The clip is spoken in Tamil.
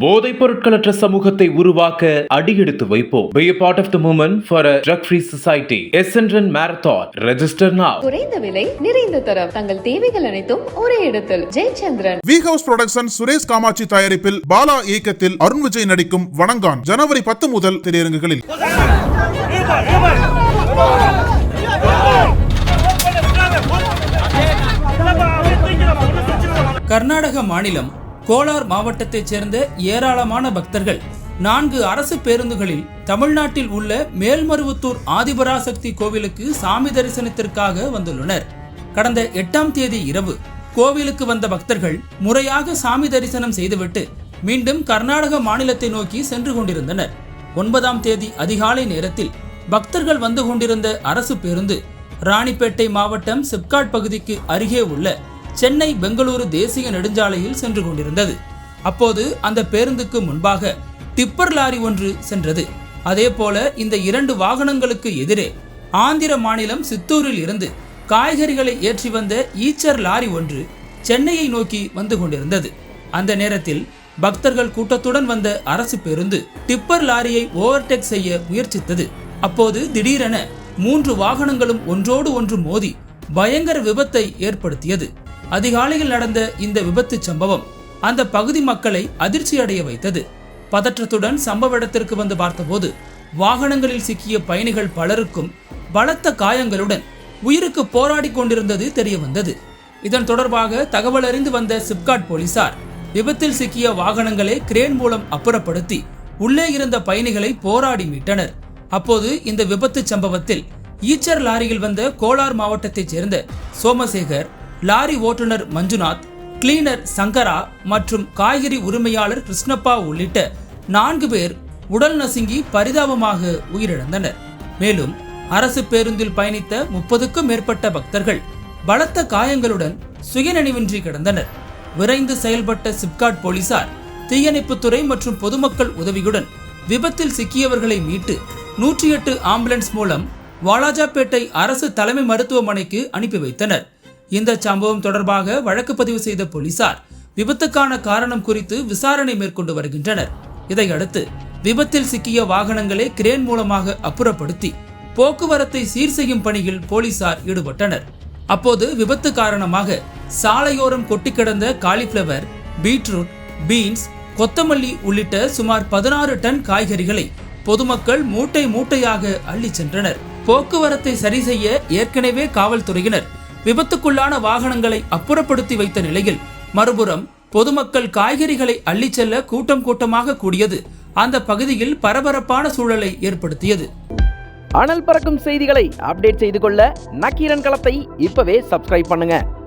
போதைப் பொருட்களற்ற சமூகத்தை உருவாக்க அடியெடுத்து வைப்போம் Be a part of the movement for a drug-free society. Essendon Marathon. Register now. குறைந்த விலை நிறைந்த தரம் தங்கள் தேவைகள் அனைத்தும் ஒரே இடத்தில் Jayachandran V house production Suresh Kamatchi தயாரிப்பில் பாலா இயக்கத்தில் அருண் விஜய் நடிக்கும் வணங்கான் ஜனவரி பத்து முதல் திரையரங்குகளில் கர்நாடக மாநிலம் கோலார் மாவட்டத்தைச் சேர்ந்த ஏராளமான பக்தர்கள். நான்கு அரசு பேருந்துகளில் தமிழ்நாட்டில் உள்ள மேல்மருவத்தூர் ஆதிபராசக்தி கோவிலுக்கு சாமி தரிசனத்திற்காக வந்துள்ளனர். கடந்த எட்டாம் தேதி இரவு கோவிலுக்கு வந்த பக்தர்கள் முறையாக சாமி தரிசனம் செய்துவிட்டு மீண்டும் கர்நாடக மாநிலத்தை நோக்கி சென்று கொண்டிருந்தனர். ஒன்பதாம் தேதி அதிகாலை நேரத்தில் பக்தர்கள் வந்து கொண்டிருந்த அரசு பேருந்து ராணிப்பேட்டை மாவட்டம் சிப்காட் பகுதிக்கு அருகே உள்ள சென்னை பெங்களூரு தேசிய நெடுஞ்சாலையில் சென்று கொண்டிருந்தது. அப்போது அந்த பேருந்துக்கு முன்பாக டிப்பர் லாரி ஒன்று சென்றது. அதே போல இந்த இரண்டு வாகனங்களுக்கு எதிரே ஆந்திர மாநிலம் சித்தூரில் இருந்து காய்கறிகளை ஏற்றி வந்த ஈச்சர் லாரி ஒன்று சென்னையை நோக்கி வந்து கொண்டிருந்தது. அந்த நேரத்தில் பக்தர்கள் கூட்டத்துடன் வந்த அரசு பேருந்து டிப்பர் லாரியை ஓவர்டேக் செய்ய முயற்சித்தது. அப்போது திடீரென மூன்று வாகனங்களும் ஒன்றோடு ஒன்று மோதி பயங்கர விபத்தை ஏற்படுத்தியது. அதிகாலையில் நடந்த இந்த விபத்து சம்பவம் அந்த பகுதி மக்களை அதிர்ச்சி அடைய வைத்தது. பதற்றத்துடன் சம்பவ இடத்திற்கு வந்து பார்த்தபோது வாகனங்களில் சிக்கிய பயணிகள் பலருக்கும் பலத்த காயங்களுடன் உயிருக்கு போராடி கொண்டிருந்தது தெரிய வந்தது இதன் தொடர்பாக தகவல் அறிந்து வந்த சிப்காட் போலீசார் விபத்தில் சிக்கிய வாகனங்களை கிரேன் மூலம் அப்புறப்படுத்தி உள்ளே இருந்த பயணிகளை போராடி மீட்டனர். அப்போது இந்த விபத்து சம்பவத்தில் ஈச்சர் லாரியில் வந்த கோலார் மாவட்டத்தைச் சேர்ந்த சோமசேகர் லாரி ஓட்டுநர் மஞ்சுநாத் கிளீனர் சங்கரா மற்றும் காய்கறி உரிமையாளர் கிருஷ்ணப்பா உள்ளிட்ட நான்கு பேர் உடல் நசுங்கி பரிதாபமாக உயிரிழந்தனர். மேலும் அரசு பேருந்தில் பயணித்த முப்பதுக்கும் மேற்பட்ட பக்தர்கள் பலத்த காயங்களுடன் சுயநினைவின்றி கிடந்தனர். விரைந்து செயல்பட்ட சிப்காட் போலீசார் தீயணைப்புத்துறை மற்றும் பொதுமக்கள் உதவியுடன் விபத்தில் சிக்கியவர்களை மீட்டு நூற்றி எட்டு ஆம்புலன்ஸ் மூலம் வாலாஜாப்பேட்டை அரசு தலைமை மருத்துவமனைக்கு அனுப்பி வைத்தனர். இந்த சம்பவம் தொடர்பாக வழக்கு பதிவு செய்த போலீசார் விபத்துக்கான காரணம் குறித்து விசாரணை மேற்கொண்டு வருகின்றனர். இதையடுத்து விபத்தில் சிக்கிய வாகனங்களை கிரேன் மூலமாக அப்புறப்படுத்தி போக்குவரத்தை சீர் செய்யும் பணியில் போலீசார் ஈடுபட்டனர். அப்போது விபத்து காரணமாக சாலையோரம் கொட்டி கிடந்த காலிஃப்ளவர் பீட்ரூட் பீன்ஸ் கொத்தமல்லி உள்ளிட்ட சுமார் பதினாறு டன் காய்கறிகளை பொதுமக்கள் மூட்டை மூட்டையாக அள்ளிச் சென்றனர். போக்குவரத்தை சரி செய்ய ஏற்கனவே காவல்துறையினர் விபத்துக்குள்ளான வாகனங்களை அப்புறப்படுத்தி வைத்த நிலையில் மறுபுறம் பொதுமக்கள் காய்கறிகளை அள்ளிச் செல்ல கூட்டம் கூட்டமாக கூடியது. அந்த பகுதியில் பரபரப்பான சூழலை ஏற்படுத்தியது. அனல் பறக்கும் செய்திகளை அப்டேட் செய்து கொள்ள நக்கீரன் களத்தை இப்பவே சப்ஸ்கிரைப் பண்ணுங்க.